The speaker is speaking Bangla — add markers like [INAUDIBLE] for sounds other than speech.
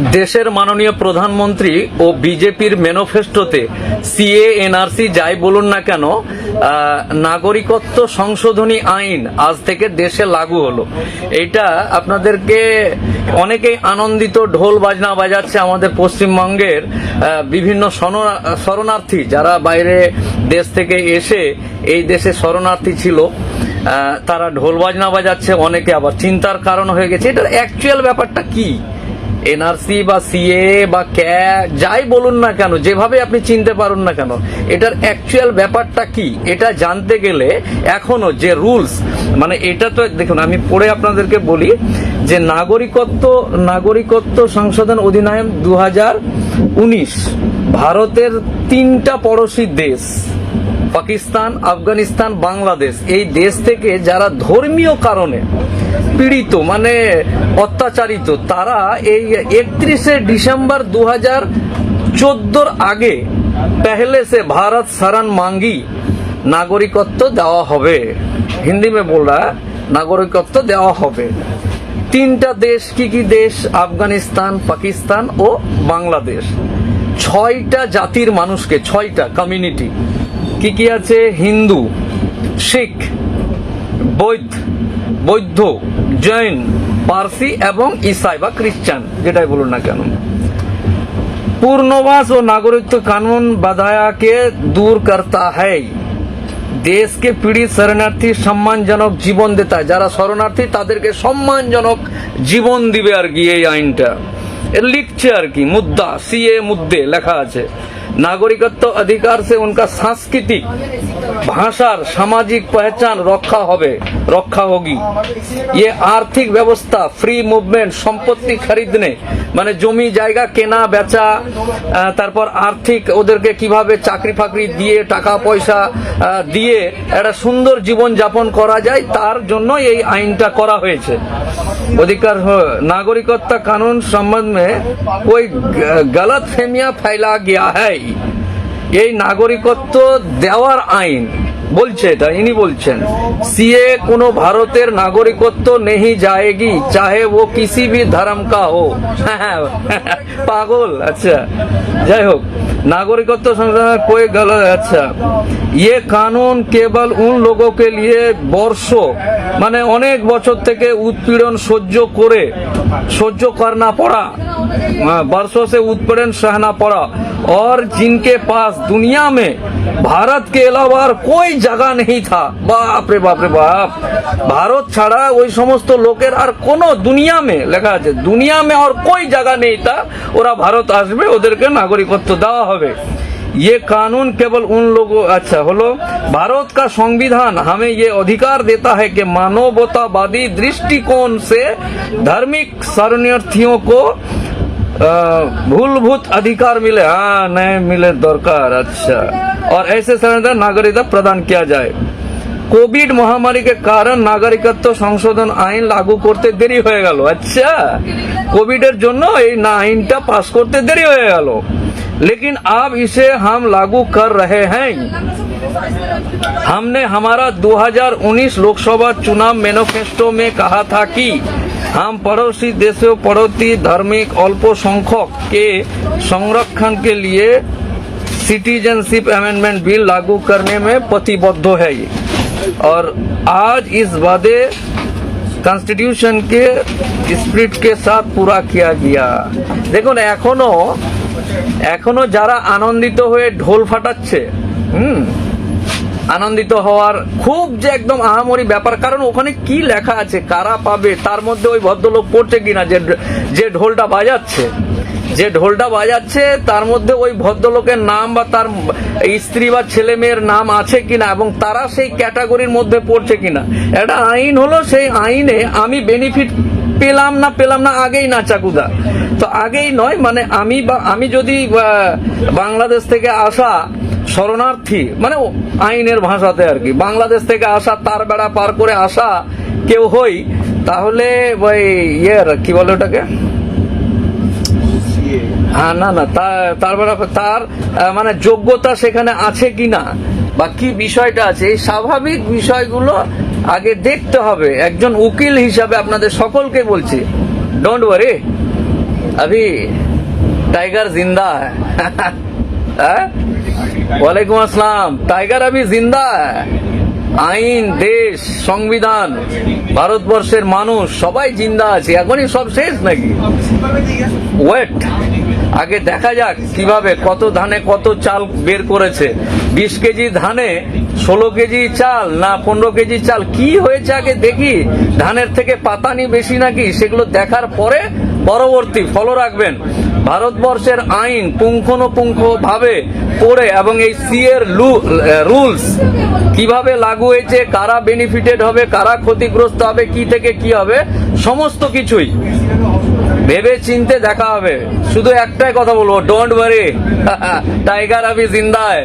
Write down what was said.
দেশের মাননীয় প্রধানমন্ত্রী ও বিজেপির ম্যানিফেস্টোতে সিএ এনআরসি যাই বলুন না কেন নাগরিকত্ব সংশোধনী আইন আজ থেকে দেশে লাগু হলো। এটা আপনাদেরকে অনেকেই আনন্দিত, ঢোল বাজনা বাজাচ্ছে আমাদের পশ্চিমবঙ্গের বিভিন্ন শরণা- শরণার্থী যারা বাইরে দেশ থেকে এসে এই দেশে শরণার্থী ছিল তারা ঢোল বাজনা বাজাচ্ছে, অনেকে আবার চিন্তার কারণ হয়ে গেছে। এটার অ্যাকচুয়াল ব্যাপারটা কি? এনআরসি বা সিএ বা ক্যা, যাই বলুন না কেন, যেভাবে আপনি চিনতে পারুন না কেন, এটার অ্যাকচুয়াল ব্যাপারটা কি? এটা জানতে গেলে এখনও যে রুলস মানে এটা তো, দেখুন, আমি পড়ে আপনাদেরকে বলি যে নাগরিকত্ব নাগরিকত্ব সংশোধন অধিনিয়ম দু ভারতের তিনটা পড়োশী দেশ পাকিস্তান, আফগানিস্তান, বাংলাদেশ, এই দেশ থেকে যারা ধর্মীয় কারণে পীড়িত মানে অত্যাচারিত, তারা এই একত্রিশে ডিসেম্বর দু হাজার চোদ্দোর আগে পহলে সে ভারত শরণ মাঙ্গি নাগরিকত্ব দেওয়া হবে। হিন্দি মে বল নাগরিকত্ব দেওয়া হবে। তিনটা দেশ কি কি দেশ? আফগানিস্তান, পাকিস্তান ও বাংলাদেশ। ছয়টা জাতির মানুষকে, ছয়টা কমিউনিটি কি কি আছে হিন্দু শিখ বৌদ্ধ বৌদ্ধ জৈন পার্সি এবং ইসাই বা খ্রিস্টান যেটাই বলুন না কেন पूर्णवास और नागरिकत्व कानून बाधाया के दूर करता है দেশ কে পীড়িত শরণার্থী সম্মানজনক জীবন দেতা যারা শরণার্থী তাদেরকে সম্মানজনক জীবন দিবে আর কি এই আইনটা এ লিখছে আর কি মুদ্দা সিএ মুদ্দে লেখা আছে নাগরিকত্ব অধিকার সে উনকা সাংস্কৃতিক ভাষার সামাজিক পহচান রক্ষা হবে রক্ষা হোগি ये आर्थिक व्यवस्था फ्री মুভমেন্ট সম্পত্তি খরিদনে মানে জমি জায়গা কেনা বেচা আহ, তারপর আর্থিক ওদেরকে কিভাবে চাকরি ফাকরি দিয়ে টাকা পয়সা আহ, দিয়ে একটা সুন্দর জীবন যাপন করা যায় তার জন্য এই আইনটা করা হয়েছে অধিকার হ- नागरिकत्व कानून संबंध में कोई ग- गलत फहमिया फैला गया है এই নাগরিকত্ব দেওয়ার আইন বলছে এটা ইনি বলছেন সিএ কোনো ভারতের নাগরিকত্ব নেহি যায়গি চাহে ও কিসি ভি ধর্ম কা হো [LAUGHS] পাগল আচ্ছা যাই হোক नागरिकत्व संशोधन कोई गलत अच्छा ये कानून केवल उन लोगों के लिए বর্ষো মানে অনেক বছর থেকে উৎপীড়ন সহ্য করে সহ্য करना पड़ा हाँ, बरसों से उत्पीड़न सहना पड़ा और जिनके पास दुनिया में भारत के अलावा और कोई जगह नहीं था बाप रे बाप रे बाप ভারত ছাড়া ওই সমস্ত লোকের আর কোন দুনিয়া মে লেখা আছে দুনিয়া মে আর कोई जगह नहीं था ওরা ভারত আসবে ওদেরকে নাগরিকত্ব দেওয়া হবে ये कानून केवल उन लोगों अच्छा होलो भारत का संविधान हमें ये अधिकार देता है कि मानवतावादी दृष्टिकोण से धार्मिक शरणार्थियों को अ, भूलभूत अधिकार मिले हाँ नहीं मिले दरकार अच्छा और ऐसे शरणार्थी नागरिकता प्रदान किया जाए কোভিড মহামারী के कारण নাগরিকত্ব সংশোধন আইন লাগু করতে দেরি হয়ে গেল আচ্ছা কোভিডের জন্য এই না আইনটা পাস করতে দেরি হয়ে গেল लेकिन अब इसे हम लागू कर रहे हैं हमने हमारा 2019 लोकसभा चुनाव मैनिफेस्टो में कहा था कि हम पड़ोसी देशों पड़ोसी धार्मिक अल्पसंख्यक के संरक्षण के लिए सिटीजनशिप अमेंडमेंट बिल लागू करने में प्रतिबद्ध है और आज इस वादे কনস্টিটিউশন কে স্পিরিট কে সাথ পুরা কিয়া গিয়া দেখুন এখনো এখনো যারা আনন্দিত হয়ে ঢোল ফাটাচ্ছে হুম আনন্দিত হওয়ার খুব যে একদম আহামরি ব্যাপার কারণ ওখানে কি লেখা আছে কারা পাবে তার মধ্যে ওই ভদ্রলোক পড়ছে কিনা যে যে ঢোলটা বাজাচ্ছে যে ঢোলটা বাজাচ্ছে, তার মধ্যে ওই ভদ্রলোকের নাম বা তার স্ত্রী বা ছেলে মেয়ের নাম আছে কিনা এবং তারা সেই ক্যাটাগরির মধ্যে পড়ছে কিনা। একটা আইন হলো সেই আইনে আমি বেনিফিট পেলাম না পেলাম না, আগেই না চাকুদা। তো আগেই নয় মানে আমি বা, আমি যদি বাংলাদেশ থেকে আসা শরণার্থী মানে আইনের ভাষাতে আর কি, বাংলাদেশ থেকে আসা, তার বেড়া পার করে আসা কেউ হই, তাহলে ওই ইয়ের, কি বলে ওটাকে? হ্যাঁ না না তার মানে তার মানে যোগ্যতা সেখানে আছে কি না বা কি বিষয়টা আছে? এই স্বাভাবিক বিষয়গুলো আগে দেখতে হবে। একজন উকিল হিসাবে আপনাদের সকলকে বলছি। ডোন্ট ওয়ারি আভি টাইগার জিন্দা। হ্যাঁ? ওয়ালাইকুম আসসালাম। টাইগার আভি জিন্দা। আইন, দেশ, সংবিধান, ভারতবর্ষের মানুষ, সবাই জিন্দা আছে। এখনই সব শেষ নাকি? ওয়েট আগে দেখা যাক কীভাবে কত ধানে কত চাল বের করেছে। বিশ কেজি ধানে ষোলো কেজি চাল না পনেরো কেজি চাল? কি হয়েছে আগে দেখি? ধানের থেকে পাতানি বেশি নাকি? সেগুলো দেখার পরে পরবর্তী ফলো রাখবেন। ভারতবর্ষের আইন পুঙ্খানুপুঙ্খ ভাবে পড়ে এবং এই সি এর রুলস কীভাবে লাগু হয়েছে, কারা বেনিফিটেড হবে, কারা ক্ষতিগ্রস্ত হবে, কি থেকে কি হবে, সমস্ত কিছুই ভেবে চিনতে দেখা হবে। শুধু একটাই কথা বলব ডোন্ট ওয়ারি টাইগার আবি জিন্দা है